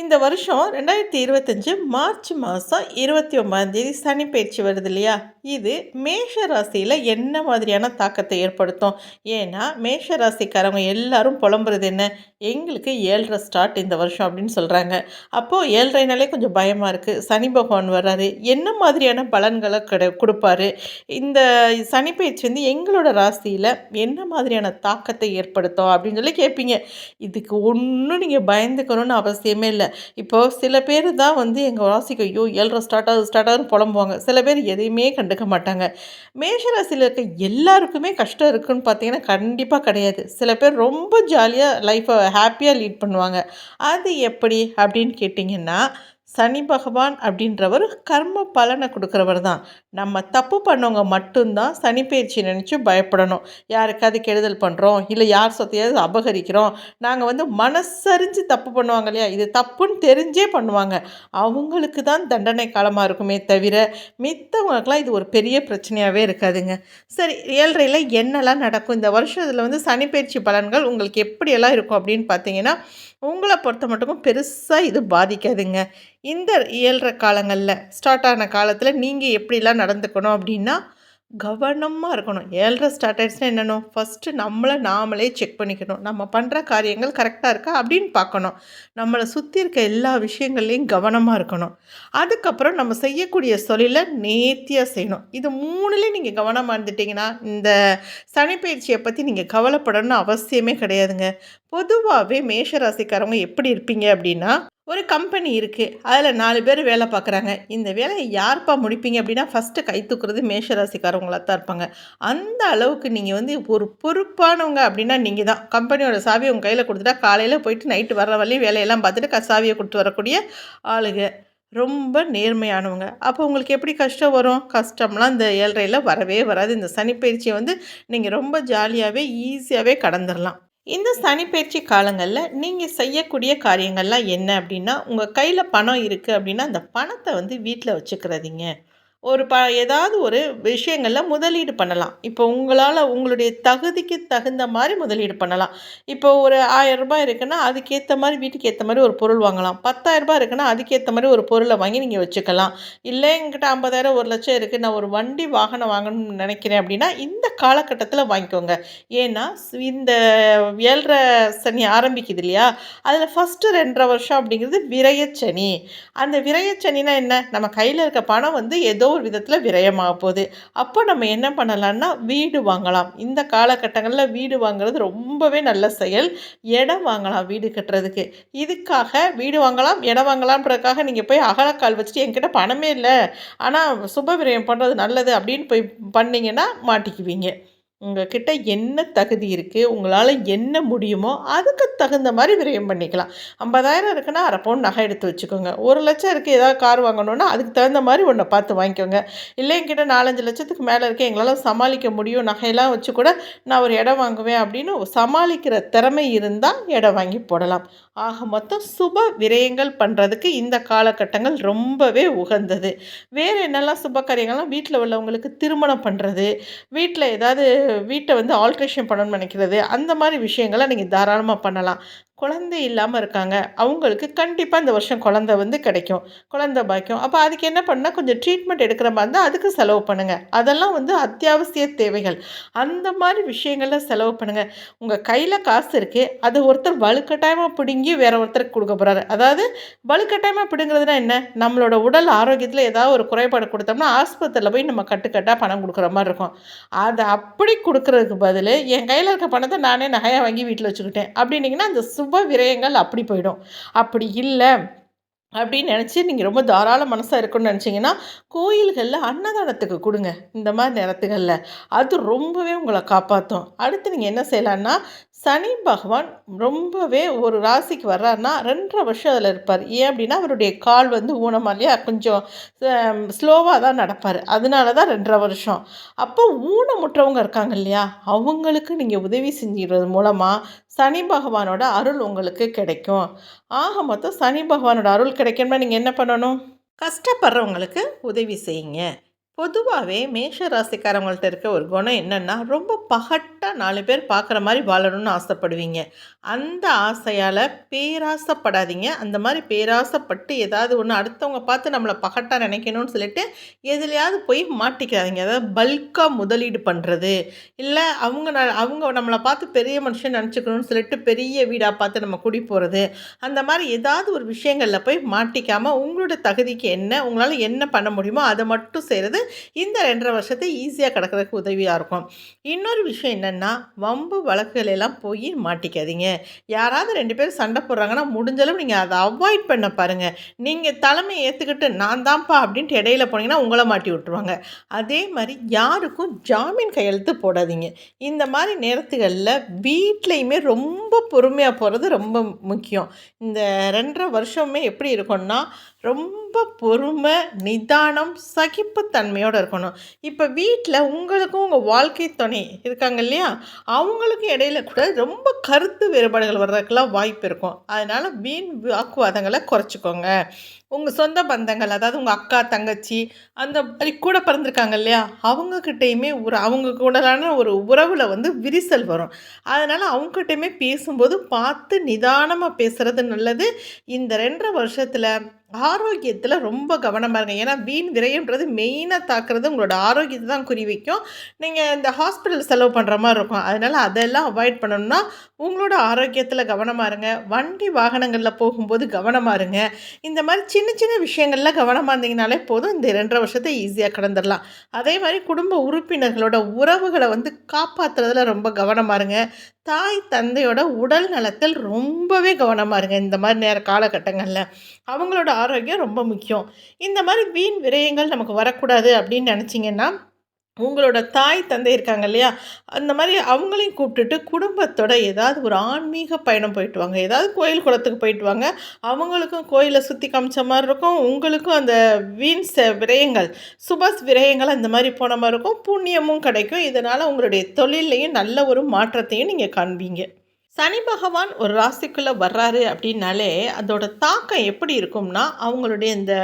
இந்த வருஷம் ரெண்டாயிரத்தி இருபத்தஞ்சு மார்ச் மாதம் இருபத்தி ஒன்பதாந்தேதி சனி பயிற்சி வருது இல்லையா? இது மேஷ ராசியில் என்ன மாதிரியான தாக்கத்தை ஏற்படுத்தும்? ஏன்னா மேஷ ராசிக்காரவங்க எல்லாரும் புலம்புறது என்ன? எங்களுக்கு ஏழ்ரை ஸ்டார்ட் இந்த வருஷம் அப்படின்னு சொல்கிறாங்க அப்போது ஏழ்ரைனாலே கொஞ்சம் பயமாக இருக்குது சனி பகவான் வர்றாரு. என்ன மாதிரியான பலன்களை கிட கொடுப்பாரு? இந்த சனி பயிற்சி வந்து எங்களோட ராசியில் என்ன மாதிரியான தாக்கத்தை ஏற்படுத்தும் அப்படின்னு சொல்லி கேட்பீங்க இதுக்கு ஒன்றும் நீங்கள் பயந்துக்கணும்னு அவசியமே இல்லை. இப்போது சில பேர் தான் வந்து எங்கள் ராசிக்கு ஐயோ ஏழரை ஸ்டார்ட் ஆகுது ஸ்டார்ட் ஆகுதுன்னு புலம்புவாங்க. சில பேர் எதையுமே கண்டுக்க மாட்டாங்க. மேஷராசியில் இருக்க எல்லாருக்குமே கஷ்டம் இருக்குன்னு பார்த்தீங்கன்னா கண்டிப்பாக கிடையாது. சில பேர் ரொம்ப ஜாலியாக லைஃப்பை ஹாப்பியாக லீட் பண்ணுவாங்க. அது எப்படி அப்படின்னு கேட்டிங்கன்னா சனி பகவான் அப்படின்றவர் கர்ம பலனை கொடுக்குறவர் தான். நம்ம தப்பு பண்ணவங்க மட்டும்தான் சனி பயிற்சி நினச்சி பயப்படணும். யாருக்காவது கெடுதல் பண்ணுறோம் இல்லை யார் சொத்தையாவது அபகரிக்கிறோம்? நாங்கள் வந்து மனசறிஞ்சு தப்பு பண்ணுவாங்க இல்லையா? இது தப்புன்னு தெரிஞ்சே பண்ணுவாங்க. அவங்களுக்கு தான் தண்டனை காலமாக இருக்குமே தவிர மித்தவங்களுக்கெல்லாம் இது ஒரு பெரிய பிரச்சனையாகவே இருக்காதுங்க. சரி ஏழ்றையில் என்னெல்லாம் நடக்கும்? இந்த வருஷத்தில் வந்து சனி பயிற்சி பலன்கள் உங்களுக்கு எப்படியெல்லாம் இருக்கும் அப்படின்னு பார்த்தீங்கன்னா உங்களை பொறுத்த மட்டுக்கும் பெருசாக இது பாதிக்காதுங்க. இந்த இயல்ற காலங்களில் ஸ்டார்ட் ஆன காலத்தில் நீங்கள் எப்படிலாம் நடந்துக்கணும் அப்படின்னா கவனமாக இருக்கணும். ஏழ்ரை ஸ்டார்ட் ஆகிடுச்சுன்னா என்னென்ன? ஃபஸ்ட்டு நம்மளை நாமளே செக் பண்ணிக்கணும். நம்ம பண்ணுற காரியங்கள் கரெக்டாக இருக்கா அப்படின்னு பார்க்கணும். நம்மளை சுற்றி இருக்க எல்லா விஷயங்கள்லேயும் கவனமாக இருக்கணும். அதுக்கப்புறம் நம்ம செய்யக்கூடிய தொழிலை நேர்த்தியாக செய்யணும். இது மூணுலேயும் நீங்கள் கவனமாக இருந்துட்டிங்கன்னா இந்த சனிப்பயிற்சியை பற்றி நீங்கள் கவலைப்படணும்னு அவசியமே கிடையாதுங்க. பொதுவாகவே மேஷராசிக்காரவங்க எப்படி இருப்பீங்க அப்படின்னா ஒரு கம்பெனி இருக்குது அதில் நாலு பேர் வேலை பார்க்குறாங்க. இந்த வேலையை யார்ப்பா முடிப்பீங்க அப்படின்னா ஃபஸ்ட்டு கை தூக்குறது மேஷராசிக்காரவங்களாக தான் இருப்பாங்க. அந்த அளவுக்கு நீங்கள் வந்து ஒரு பொறுப்பானவங்க அப்படின்னா நீங்கள் தான். கம்பெனியோட சாவியை உங்கள் கையில் கொடுத்துட்டா காலையில் போயிட்டு நைட்டு வர்ற வரலையும் வேலையெல்லாம் பார்த்துட்டு க சாவியை கொடுத்து வரக்கூடிய ஆளுங்க. ரொம்ப நேர்மையானவங்க. அப்போ உங்களுக்கு எப்படி கஷ்டம் வரும்? கஷ்டம்லாம் இந்த ஏழ்றையில் வரவே வராது. இந்த சனிப்பயிற்சியை வந்து நீங்கள் ரொம்ப ஜாலியாகவே ஈஸியாகவே கடந்துடலாம் இந்த சனிப்பயிற்சி காலங்களில் நீங்கள் செய்யக்கூடிய காரியங்கள்லாம் என்ன அப்படின்னா உங்கள் கையில் பணம் இருக்குது அப்படின்னா அந்த பணத்தை வந்து வீட்டில் வச்சுக்கிறதிங்க. ஒரு ப ஏதாவது ஒரு விஷயங்களில் முதலீடு பண்ணலாம். இப்போ உங்களால் உங்களுடைய தகுதிக்கு தகுந்த மாதிரி முதலீடு பண்ணலாம். இப்போ ஒரு ஆயரரூபா இருக்குன்னா அதுக்கேற்ற மாதிரி வீட்டுக்கு ஏற்ற மாதிரி ஒரு பொருள் வாங்கலாம். பத்தாயிரரூபா இருக்குன்னா அதுக்கேற்ற மாதிரி ஒரு பொருளை வாங்கி நீங்கள் வச்சுக்கலாம். இல்லை எங்கிட்ட ஐம்பதாயிரம் ஒரு லட்சம் இருக்குது நான் ஒரு வண்டி வாகனம் வாங்கணும்னு நினைக்கிறேன் அப்படின்னா இந்த காலகட்டத்தில் வாங்கிக்கோங்க. ஏன்னா இந்த ஏழரை சனி ஆரம்பிக்குது இல்லையா? அதில் ஃபஸ்ட்டு ரெண்டரை வருஷம் அப்படிங்கிறது விரயச்சனி அந்த விரயச்சனினா என்ன? நம்ம கையில் இருக்க பணம் வந்து ஏதோ ஒரு விதத்தில் விரயமாக போகுது. அப்போ நம்ம என்ன பண்ணலான்னா வீடு வாங்கலாம். இந்த காலகட்டங்களில் வீடு வாங்குறது ரொம்பவே நல்ல செயல். இடம் வாங்கலாம் வீடு கட்டுறதுக்கு. இதுக்காக வீடு வாங்கலாம் இடம் வாங்கலாம்ன்றதுக்காக நீங்கள் போய் அகலக்கால் வச்சுட்டு என்கிட்ட பணமே இல்லை. ஆனால் சுப விரயம் பண்ணுறது நல்லது அப்படின்னு போய் பண்ணிங்கன்னா மாட்டிக்குவீங்க. உங்கள்கிட்ட என்ன தகுதி இருக்குது உங்களால் என்ன முடியுமோ அதுக்கு தகுந்த மாதிரி விரயம் பண்ணிக்கலாம். ஐம்பதாயிரம் இருக்குன்னா அரை பவுன் நகை எடுத்து வச்சுக்கோங்க. ஒரு லட்சம் இருக்குது ஏதாவது கார் வாங்கணுன்னா அதுக்கு தகுந்த மாதிரி ஒன்றை பார்த்து வாங்கிக்கோங்க. இல்லை என்கிட்ட நாலஞ்சு லட்சத்துக்கு மேலே இருக்குது எங்களால் சமாளிக்க முடியும் நகையெல்லாம் வச்சு கூட நான் ஒரு இடம் வாங்குவேன் அப்படின்னு சமாளிக்கிற திறமை இருந்தால் இடம் வாங்கி போடலாம். ஆக மொத்தம் சுப விரயங்கள் பண்ணுறதுக்கு இந்த காலகட்டங்கள் ரொம்பவே உகந்தது. வேறு என்னெல்லாம் சுப காரியங்கள்லாம் வீட்டில் உள்ளவங்களுக்கு திருமணம் பண்ணுறது வீட்டில் ஏதாவது வீட்டை வந்து ஆல்ட்ரேஷன் பண்ணணும்னு நினைக்கிறது அந்த மாதிரி விஷயங்களை நீங்கள் தாராளமாக பண்ணலாம். குழந்தை இல்லாமல் இருக்காங்க. அவங்களுக்கு கண்டிப்பாக இந்த வருஷம் குழந்த வந்து கிடைக்கும். குழந்த பாக்கியம். அப்போ அதுக்கு என்ன பண்ணால் கொஞ்சம் ட்ரீட்மெண்ட் எடுக்கிற மாதிரி இருந்தால் அதுக்கு செலவு பண்ணுங்கள் அதெல்லாம் வந்து அத்தியாவசிய தேவைகள். அந்த மாதிரி விஷயங்களில் செலவு பண்ணுங்கள் உங்கள் கையில் காசு இருக்குது அது ஒருத்தர் வலுக்கட்டாயமாக பிடுங்கி வேற ஒருத்தருக்கு கொடுக்க போகிறாரு அதாவது வலுக்கட்டாயமாக பிடுங்கிறதுனா என்ன? நம்மளோட உடல் ஆரோக்கியத்தில் ஏதாவது ஒரு குறைபாடு கொடுத்தோம்னா ஆஸ்பத்திரியில் போய் நம்ம கட்டுக்கட்டாக பணம் கொடுக்குற மாதிரி இருக்கும். அதை அப்படி கொடுக்குறதுக்கு பதில் என் கையில் இருக்க பணத்தை நானே நகையாக வாங்கி வீட்டில் வச்சுக்கிட்டேன். அப்படின்னிங்கன்னா அந்த சு சுப விரயங்கள் அப்படி போயிடும். அப்படி இல்லை அப்படின்னு நினச்சி நீங்கள் ரொம்ப தாராள மனசாக இருக்குன்னு நினச்சிங்கன்னா கோயில்களில் அன்னதானத்துக்கு கொடுங்க இந்த மாதிரி நேரத்துகளில். அது ரொம்பவே உங்களை காப்பாற்றும் அடுத்து நீங்கள் என்ன செய்யலான்னா சனி பகவான் ரொம்பவே ஒரு ராசிக்கு வர்றாருன்னா ரெண்டரை வருஷம் அதில் இருப்பார். ஏன் அப்படின்னா அவருடைய கால் வந்து ஊனமாக இல்லையா? கொஞ்சம் ஸ்லோவாக தான் நடப்பார். அதனால தான் ரெண்டரை வருஷம். அப்போ ஊனமுற்றவங்க இருக்காங்க இல்லையா? அவங்களுக்கு நீங்கள் உதவி செஞ்சுறது மூலமாக சனி பகவானோட அருள் உங்களுக்கு கிடைக்கும். ஆக மொத்தம் சனி பகவானோட அருள் கிடைக்கணும்னா நீங்கள் என்ன பண்ணணும்? கஷ்டப்படுறவங்களுக்கு உதவி செய்யுங்க. பொதுவாகவே மேஷ ராசிக்காரவங்கள்ட்ட இருக்க ஒரு குணம் என்னென்னா ரொம்ப பகட்டாக நாலு பேர் பார்க்குற மாதிரி வாழணும்னு ஆசைப்படுவீங்க. அந்த ஆசையால் பேராசைப்படாதீங்க. அந்த மாதிரி பேராசைப்பட்டு ஏதாவது ஒன்று அடுத்தவங்க பார்த்து நம்மளை பகட்டாக நினைக்கணும்னு சொல்லிட்டு எதுலையாவது போய் மாட்டிக்கிறாதீங்க அதாவது பல்காக முதலீடு பண்ணுறது இல்லை அவங்க ந அவங்க நம்மளை பார்த்து பெரிய மனுஷன் நினச்சிக்கணும்னு சொல்லிட்டு பெரிய வீடாக பார்த்து நம்ம குடி போகிறது அந்த மாதிரி ஏதாவது ஒரு விஷயங்களில் போய் மாட்டிக்காமல் உங்களோட தகுதிக்கு என்ன உங்களால் என்ன பண்ண முடியுமோ அதை மட்டும் செய்கிறது இந்த ரெண்டரை வருஷத்தை ஈஸியாக கிடக்கிறதுக்கு உதவியாக இருக்கும். இன்னொரு விஷயம் என்னென்னா வம்பு வழக்குகள் எல்லாம் போய் மாட்டிக்காதீங்க. யாராவது ரெண்டு பேரும் சண்டை போடுறாங்கன்னா முடிஞ்சளவு நீங்கள் அதை அவாய்ட் பண்ண பாருங்கள் நீங்கள் தலைமை ஏற்றுக்கிட்டு நான் தான்ப்பா அப்படின்ட்டு இடையில போனீங்கன்னா உங்களை மாட்டி விட்டுருவாங்க. அதே மாதிரி யாருக்கும் ஜாமீன் கையெழுத்து போடாதீங்க. இந்த மாதிரி நேரத்துகளில் வீட்லேயுமே ரொம்ப பொறுமையாக போகிறது ரொம்ப முக்கியம். இந்த ரெண்டரை வருஷமே எப்படி இருக்கும்னா ரொம்ப பொறுமை நிதானம் தன்மையோடு இருக்கணும். இப்போ வீட்டில் உங்களுக்கும் உங்கள் வாழ்க்கை துணை இருக்காங்க இல்லையா? அவங்களுக்கும் இடையில கூட ரொம்ப கருத்து வேறுபாடுகள் வர்றதுக்கெல்லாம் வாய்ப்பு இருக்கும். அதனால் வீண் வாக்குவாதங்களை குறைச்சிக்கோங்க. உங்கள் சொந்த பந்தங்கள் அதாவது உங்கள் அக்கா தங்கச்சி அந்த மாதிரி கூட பிறந்திருக்காங்க இல்லையா? அவங்கக்கிட்டேயுமே ஒரு அவங்க கூடலான ஒரு உறவில் வந்து விரிசல் வரும். அதனால் அவங்ககிட்டயுமே பேசும்போது பார்த்து நிதானமாக பேசுகிறது நல்லது. இந்த ரெண்டரை வருஷத்தில் ஆரோக்கியத்தில் ரொம்ப கவனமாக இருங்க. ஏன்னா வீண் விரயம்ன்றது மெயினாக தாக்குறது உங்களோட ஆரோக்கியத்தை தான் குறி வைக்கும் நீங்கள் இந்த ஹாஸ்பிட்டல் செலவு பண்ணுற மாதிரி இருக்கும். அதனால் அதெல்லாம் அவாய்ட் பண்ணணும்னா உங்களோட ஆரோக்கியத்தில் கவனமாக இருங்க. வண்டி வாகனங்களில் போகும்போது கவனமாக இருங்க. இந்த மாதிரி சின்ன சின்ன விஷயங்களில் கவனமாக இருந்தீங்கனாலே போதும். இந்த ரெண்டரை வருஷத்தை ஈஸியாக கடந்துடலாம். அதே மாதிரி குடும்ப உறுப்பினர்களோட உறவுகளை வந்து காப்பாற்றுறதுல ரொம்ப கவனமாக இருங்க. தாய் தந்தையோட உடல் நலத்தில் ரொம்பவே கவனமாக இருங்க. இந்த மாதிரி நேர காலகட்டங்களில். அவங்களோட ஆரோக்கியம் ரொம்ப முக்கியம். இந்த மாதிரி வீண் விரயங்கள் நமக்கு வரக்கூடாது அப்படின்னு நினச்சிங்கன்னா உங்களோட தாய் தந்தை இருக்காங்க இல்லையா? அந்த மாதிரி அவங்களையும் கூப்பிட்டுட்டு குடும்பத்தோட ஏதாவது ஒரு ஆன்மீக பயணம் போயிட்டு வாங்க. ஏதாவது கோயில் குளத்துக்கு போயிட்டு வாங்க. அவங்களுக்கும் கோயிலை சுற்றி காமிச்ச மாதிரி இருக்கும். உங்களுக்கும் அந்த வீண் விரயங்கள் சுபஸ் விரயங்கள் அந்த மாதிரி போன மாதிரி இருக்கும். புண்ணியமும் கிடைக்கும். இதனால் உங்களுடைய தொழிலையும் நல்ல ஒரு மாற்றத்தையும் நீங்கள் காண்பீங்க. சனி பகவான் ஒரு ராசிக்குள்ளே வர்றாரு அப்படின்னாலே அதோட தாக்கம் எப்படி இருக்கும்னா அவங்களுடைய இந்த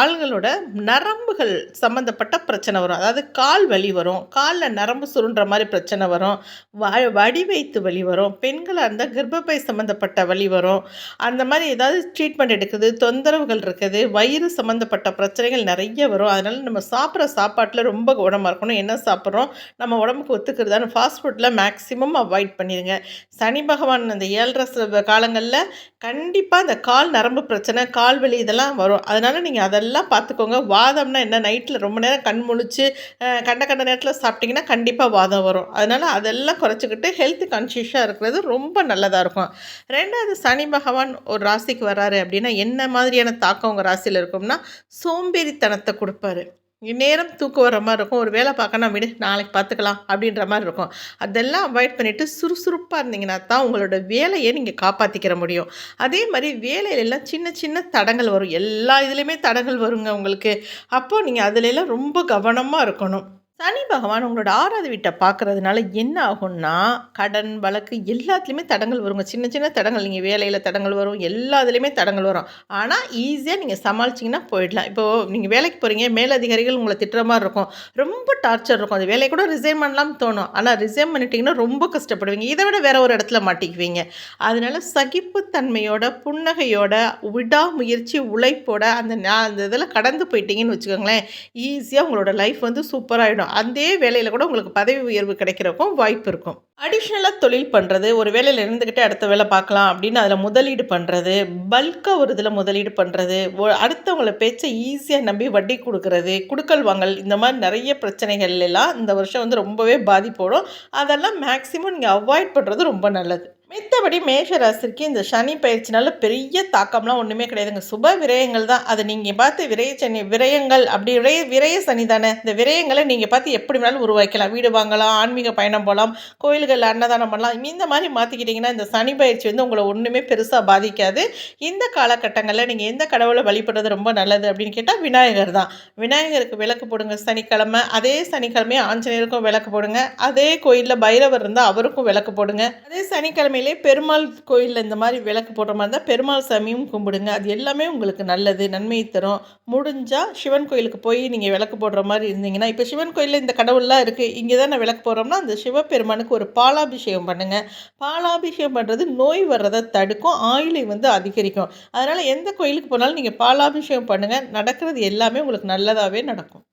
ஆள்களோட நரம்புகள் சம்மந்தப்பட்ட பிரச்சனை வரும். அதாவது கால் வலி வரும். காலில் நரம்பு சுருன்ற மாதிரி பிரச்சனை வரும். வ வடிவைத்து வலி வரும். பெண்களாக இருந்தால் கர்ப்பப்பை சம்மந்தப்பட்ட வலி வரும். அந்த மாதிரி ஏதாவது ட்ரீட்மெண்ட் எடுக்குது தொந்தரவுகள் இருக்குது வயிறு சம்மந்தப்பட்ட பிரச்சனைகள் நிறைய வரும். அதனால் நம்ம சாப்பிட்ற சாப்பாட்டில் ரொம்ப கவனமாக இருக்கணும். என்ன சாப்பிட்றோம்? நம்ம உடம்புக்கு ஒத்துக்கிறதான ஃபாஸ்ட் ஃபுட்டில் மேக்ஸிமம் அவாய்ட் பண்ணிடுங்க. சனி பகவான் அந்த ஏழரை காலங்களில் கண்டிப்பாக இந்த கால் நரம்பு பிரச்சனை கால் வலி இதெல்லாம் வரும். அதனால் நீங்கள் அதெல்லாம் பார்த்துக்கோங்க வாதம்னா என்ன? நைட்டில் ரொம்ப நேரம் கண் முழிச்சு கண்ட கண்ட நேரத்தில் சாப்பிட்டிங்கன்னா கண்டிப்பாக வாதம் வரும். அதனால் அதெல்லாம் குறைச்சிக்கிட்டு ஹெல்த் கான்ஷியஸாக இருக்கிறது ரொம்ப நல்லதாக இருக்கும். ரெண்டாவது சனி பகவான் ஒரு ராசிக்கு வராரு அப்படின்னா என்ன மாதிரியான தாக்கம் உங்கள் ராசியில் இருக்கும்னா சோம்பேறித்தனத்தை கொடுப்பாரு. நேரம் தூக்கம் வர மாதிரி இருக்கும். ஒரு வேலை பார்க்கணும் விடு நாளைக்கு பார்த்துக்கலாம் அப்படின்ற மாதிரி இருக்கும். அதெல்லாம் அவாய்ட் பண்ணிவிட்டு சுறுசுறுப்பாக இருந்தீங்கன்னா தான் உங்களோட வேலையை நீங்கள் காப்பாற்றிக்கிற முடியும். அதே மாதிரி வேலையிலெல்லாம் சின்ன சின்ன தடங்கள் வரும். எல்லா இதுலேயுமே தடங்கள் வருங்க உங்களுக்கு. அப்போது நீங்கள் அதுலெல்லாம் ரொம்ப கவனமாக இருக்கணும். சனி பகவான் உங்களோட ஆறாவது வீட்டை பார்க்குறதுனால என்ன ஆகும்னா கடன் வழக்கு எல்லாத்துலேயுமே தடங்கள் வருங்க சின்ன சின்ன தடங்கள் நீங்கள் வேலையில் தடங்கள் வரும். எல்லாத்துலேயுமே தடங்கள் வரும். ஆனால் ஈஸியாக நீங்கள் சமாளிச்சிங்கன்னா போயிடலாம். இப்போது நீங்கள் வேலைக்கு போகிறீங்க மேலதிகாரிகள் உங்களை திட்டுற மாதிரி இருக்கும். ரொம்ப டார்ச்சர் இருக்கும். அந்த வேலையை கூட ரிசைன் பண்ணலாம்னு தோணும். ஆனால் ரிசைன் பண்ணிட்டீங்கன்னா ரொம்ப கஷ்டப்படுவீங்க. இதை விட வேறு ஒரு இடத்துல மாட்டிக்குவீங்க. அதனால் சகிப்புத்தன்மையோட புன்னகையோட விடாமுயற்சி உழைப்போட அந்த அந்த இதில் கடந்து போயிட்டீங்கன்னு வச்சுக்கோங்களேன் ஈஸியாக உங்களோட லைஃப் வந்து சூப்பராகிடும் வரும் அதே வேலையில் கூட உங்களுக்கு பதவி உயர்வு கிடைக்கிறக்கும் வாய்ப்பு இருக்கும். அடிஷ்னலாக தொழில் பண்ணுறது ஒரு வேலையில் இருந்துக்கிட்டே அடுத்த வேலை பார்க்கலாம் அப்படின்னு அதில் முதலீடு பண்ணுறது பல்காக ஒரு இதில் முதலீடு பண்ணுறது அடுத்தவங்கள பேச்சை ஈஸியாக நம்பி வட்டி கொடுக்கறது குடுக்கல் வாங்கல் இந்த மாதிரி நிறைய பிரச்சனைகள் எல்லாம் இந்த வருஷம் வந்து ரொம்பவே பாதிப்போடும். அதெல்லாம் மேக்ஸிமம் நீங்கள் அவாய்ட் பண்ணுறது ரொம்ப நல்லது. மித்தபடி மேஷராசிக்கு இந்த சனி பயிற்சினால பெரிய தாக்கம்லாம் ஒன்றுமே கிடையாதுங்க. சுப விரயங்கள் தான். அதை நீங்கள் பார்த்து விரய சனி விரயங்கள் அப்படி விரய விரைய சனி தானே. இந்த விரயங்களை நீங்கள் பார்த்து எப்படி வேணாலும் உருவாக்கலாம் வீடு வாங்கலாம் ஆன்மீக பயணம் போகலாம் கோயில்கள் அன்னதானம் பண்ணலாம். இந்த மாதிரி மாற்றிக்கிட்டிங்கன்னா இந்த சனி பயிற்சி வந்து உங்களை ஒன்றுமே பெருசாக பாதிக்காது. இந்த காலகட்டங்களில் நீங்கள் எந்த கடவுளை வழிபடுறது ரொம்ப நல்லது அப்படின்னு கேட்டால் விநாயகர் தான். விநாயகருக்கு விளக்கு போடுங்க. சனிக்கிழமை அதே சனிக்கிழமையே ஆஞ்சநேயருக்கும் விளக்கு போடுங்க. அதே கோயிலில் பைரவர் இருந்தால் அவருக்கும் விளக்கு போடுங்க. அதே சனிக்கிழமை வெள்ளிக்கிழமையிலே பெருமாள் கோயிலில் இந்த மாதிரி விளக்கு போடுற மாதிரி இருந்தால் பெருமாள் சாமியும் கும்பிடுங்க. அது எல்லாமே உங்களுக்கு நல்லது நன்மையை தரும். முடிஞ்சால் சிவன் கோயிலுக்கு போய் நீங்கள் விளக்கு போடுற மாதிரி இருந்தீங்கன்னா இப்போ சிவன் கோயிலில் இந்த கடவுள்லாம் இருக்குது இங்கே தான் நான் விளக்கு போடுறோம்னா அந்த சிவபெருமானுக்கு ஒரு பாலாபிஷேகம் பண்ணுங்கள் பாலாபிஷேகம் பண்ணுறது நோய் வர்றதை தடுக்கும் ஆயுளை வந்து அதிகரிக்கும். அதனால் எந்த கோயிலுக்கு போனாலும் நீங்கள் பாலாபிஷேகம் பண்ணுங்கள் நடக்கிறது எல்லாமே உங்களுக்கு நல்லதாகவே நடக்கும்.